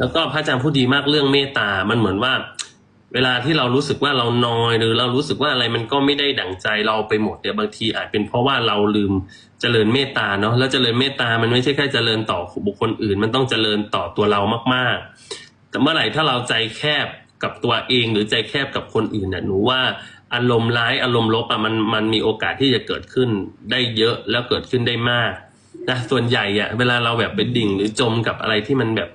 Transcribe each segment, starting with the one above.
แล้วก็พระอาจารย์พูดดีมากเรื่องเมตตา มันเหมือนว่า เวลาที่เรารู้สึกว่าเรานอยหรือเรารู้สึกว่าอะไรมันก็ไม่ได้ดั่งใจเราไปหมดเนี่ยบางทีอาจเป็นเพราะว่าเราลืมเจริญเมตตาเนาะแล้วเจริญเมตตามันไม่ใช่แค่เจริญต่อบุคคลอื่น มันต้องเจริญต่อตัวเรามากๆ แต่เมื่อไหร่ถ้าเราใจแคบกับตัวเองหรือใจแคบกับคนอื่นเนี่ยหนูว่าอารมณ์ร้ายอารมณ์ลบอะมันมันมีโอกาสที่จะเกิดขึ้นได้เยอะแล้วเกิดขึ้นได้มากนะส่วนใหญ่อะเวลาเราแบบเป็นดิ่งหรือจมกับอะไรที่มันแบบ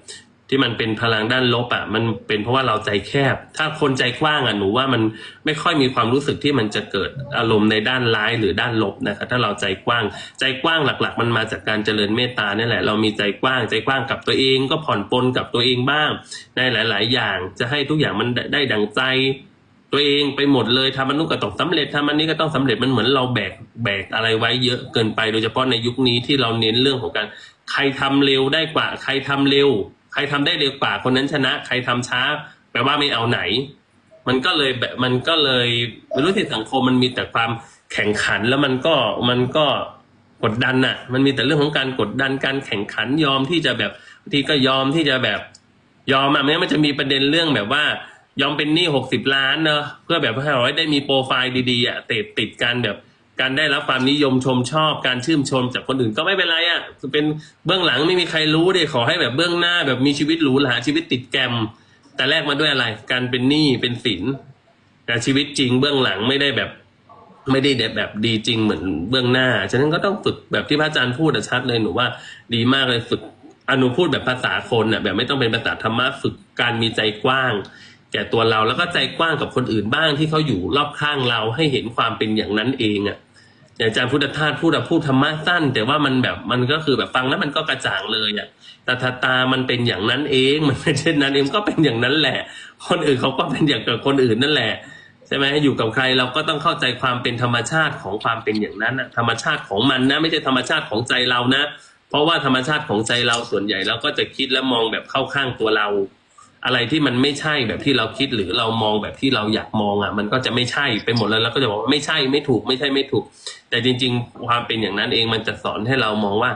ที่มันเป็นพลังด้านลบอะมันเป็นเพราะว่าเราใจแคบ ถ้าคนใจกว้างอะหนูว่ามันไม่ค่อยมีความรู้สึกที่มันจะเกิดอารมณ์ในด้านร้ายหรือด้านลบนะครับถ้าเราใจกว้าง ใจกว้างหลัก ๆ มันมาจากการเจริญเมตตาเนี่ยแหละ เรามีใจกว้างใจกว้างกับตัวเองก็ผ่อนปลนกับตัวเองบ้าง ในหลาย ๆ อย่างจะให้ทุกอย่างมันได้ดังใจตัวเองไปหมดเลยทำมันนู้นก็ต้องสำเร็จทำอันนี้ก็ต้องสำเร็จมันเหมือนเราแบกแบกอะไรไว้เยอะเกินไป โดยเฉพาะในยุคนี้ที่เราเน้นเรื่องของการใครทำเร็วได้กว่า ใครทำเร็ว ใครทำได้เร็วกว่าคนนั้นชนะ ใครทำช้า แปลว่าไม่เอาไหน มันก็เลยแบบมันก็เลยไม่รู้ที่สังคมมันมีแต่ความแข่งขันแล้วมันก็มันก็กดดันน่ะ มันมีแต่เรื่องของการกดดันการแข่งขันยอมที่จะแบบบางทีก็ยอมที่จะแบบยอมอะไม่งั้นมันจะมีประเด็นเรื่องแบบว่า ยอมเป็นหนี้หกสิบล้านเนอะเพื่อแบบให้เราได้มีโปรไฟล์ดีๆอะติดติดกันแบบ การได้รับความนิยมชมชอบการชื่นชมจากคนอื่นก็ไม่เป็นไรอะเป็นเบื้องหลังไม่มีใครรู้ดิขอให้แบบเบื้องหน้าแบบมีชีวิตหรูหราชีวิตติดแกม แต่แลกมาด้วยอะไร การเป็นหนี้เป็นสินแต่ชีวิตจริงเบื้องหลังไม่ได้แบบ ไม่ได้แบบดีจริงเหมือนเบื้องหน้าฉะนั้นก็ต้องฝึกแบบที่พระอาจารย์พูดชัดเลยหนูว่า ดีมากเลยฝึกอนุพูดแบบภาษาคนอะแบบไม่ต้องเป็นภาษาธรรมะฝึกการมีใจกว้างแก่ตัวเราแล้วก็ใจกว้างกับคนอื่นบ้างที่เขาอยู่รอบข้างเราให้เห็นความเป็นอย่างนั้นเองอะ ย่างอาจารย์พุทธทาสพูดพูดธรรมะสั้น แต่ว่ามันแบบมันก็คือแบบฟังแล้วมันก็กระจ่างเลยอะตาตาตามันเป็นอย่างนั้นเองมันไม่ใช่นั้นเองก็เป็นอย่างนั้นแหละ คนอื่นเขาก็เป็นอย่างกับคนอื่นนั่นแหละใช่ไหมอยู่กับใครเราก็ต้องเข้าใจความเป็นธรรมชาติของความเป็นอย่างนั้นนะธรรมชาติของมันนะ ไม่ใช่ธรรมชาติของใจเรานะ เพราะว่าธรรมชาติของใจเราส่วนใหญ่เราก็จะคิดและมองแบบเข้าข้างตัวเรา อะไรที่มันไม่ใช่แบบที่เราคิดหรือเรามองแบบที่เราอยากมองอะ มันก็จะไม่ใช่ไปหมดเลยแล้วก็จะบอกว่าไม่ใช่ไม่ถูกไม่ใช่ไม่ถูก แต่จริง ๆ ความเป็นอย่างนั้นเองมันจะสอนให้เรามองว่า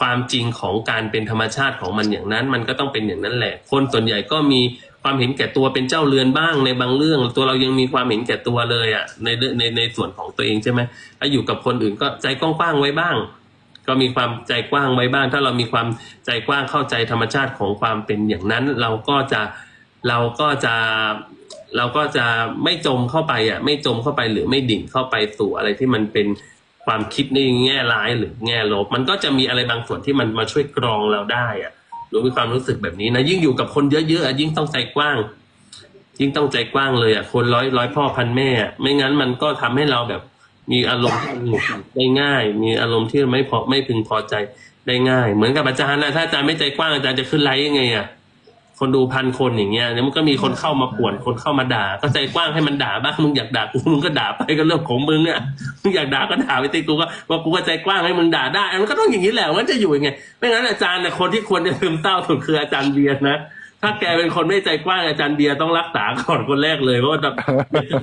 ความจริงของการเป็นธรรมชาติของมันอย่างนั้น มันก็ต้องเป็นอย่างนั้นแหละ คนส่วนใหญ่ก็มีความเห็นแก่ตัวเป็นเจ้าเรือนบ้างในบางเรื่อง ตัวเรายังมีความเห็นแก่ตัวเลยอะในในในส่วนของตัวเองใช่ไหมถ้าอยู่กับคนอื่นก็ใจกว้างๆไว้บ้าง ก็มีความใจกว้างไว้บ้าง ถ้าเรามีความใจกว้างเข้าใจธรรมชาติของความเป็นอย่างนั้น เราก็จะเราก็จะเราก็จะไม่จมเข้าไปอะไม่จมเข้าไปหรือไม่ดิ่งเข้าไปสู่อะไรที่มันเป็นความคิดในแง่ร้ายหรือแง่ลบ มันก็จะมีอะไรบางส่วนที่มันมาช่วยกรองเราได้อะรู้มีความรู้สึกแบบนี้นะยิ่งอยู่กับคนเยอะๆอะยิ่งต้องใจกว้าง ยิ่งต้องใจกว้างเลยอะคนร้อยร้อยพ่อพันแม่อะไม่งั้นมันก็ทำให้เราแบบ มีอารมณ์ที่หงุดหงิดได้ง่าย มีอารมณ์ที่ไม่พอไม่พึงพอใจได้ง่าย เหมือนกับอาจารย์นะถ้าอาจารย์ไม่ใจกว้างอาจารย์จะขึ้นไลฟ์ยังไงอะคนดูพันคนอย่างเงี้ยแล้วมันก็มีคนเข้ามาป่วนคนเข้ามาด่า ก็ใจกว้างให้มันด่าบ้างมึงอยากด่ากูมึงก็ด่าไปก็เรื่องของมึงอะมึงอยากด่าก็ด่าไปติกูก็ว่ากูก็ใจกว้างให้มึงด่าได้มันก็ต้องอย่างนี้แหละมันจะอยู่ยังไงไม่งั้นอาจารย์เนี่ยคนที่ควรจะซึมเศร้าสุดคืออาจารย์เบียร์นะ ถ้าแกเป็นคนไม่ใจกว้างอาจารย์เบียร์ต้องรักษาก่อนคนแรกเลยเพราะว่าจะ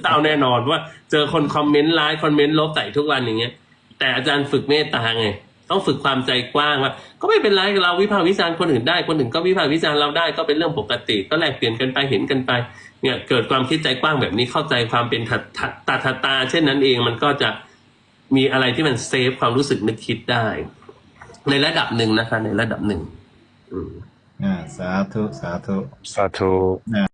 เศร้าแน่นอนเพราะว่าเจอคนคอมเมนต์ร้ายคอมเมนต์ลบใส่ทุกวันอย่างเงี้ย แต่อาจารย์ฝึกเมตตาไงต้องฝึกความใจกว้างว่า ก็ไม่เป็นไรเราวิพากษ์วิจารณ์คนอื่นได้ คนอื่นก็วิพากษ์วิจารณ์เราได้ก็เป็นเรื่องปกติ ก็แลกเปลี่ยนกันไปเห็นกันไป เนี่ยเกิดความคิดใจกว้างแบบนี้เข้าใจความเป็นตาตาตาตาตาเช่นนั้นเองมันก็จะมีอะไรที่มันเซฟความรู้สึกนึกคิดได้ ในระดับหนึ่งนะคะ ในระดับหนึ่งอืม อ่าสาธุสาธุสาธุ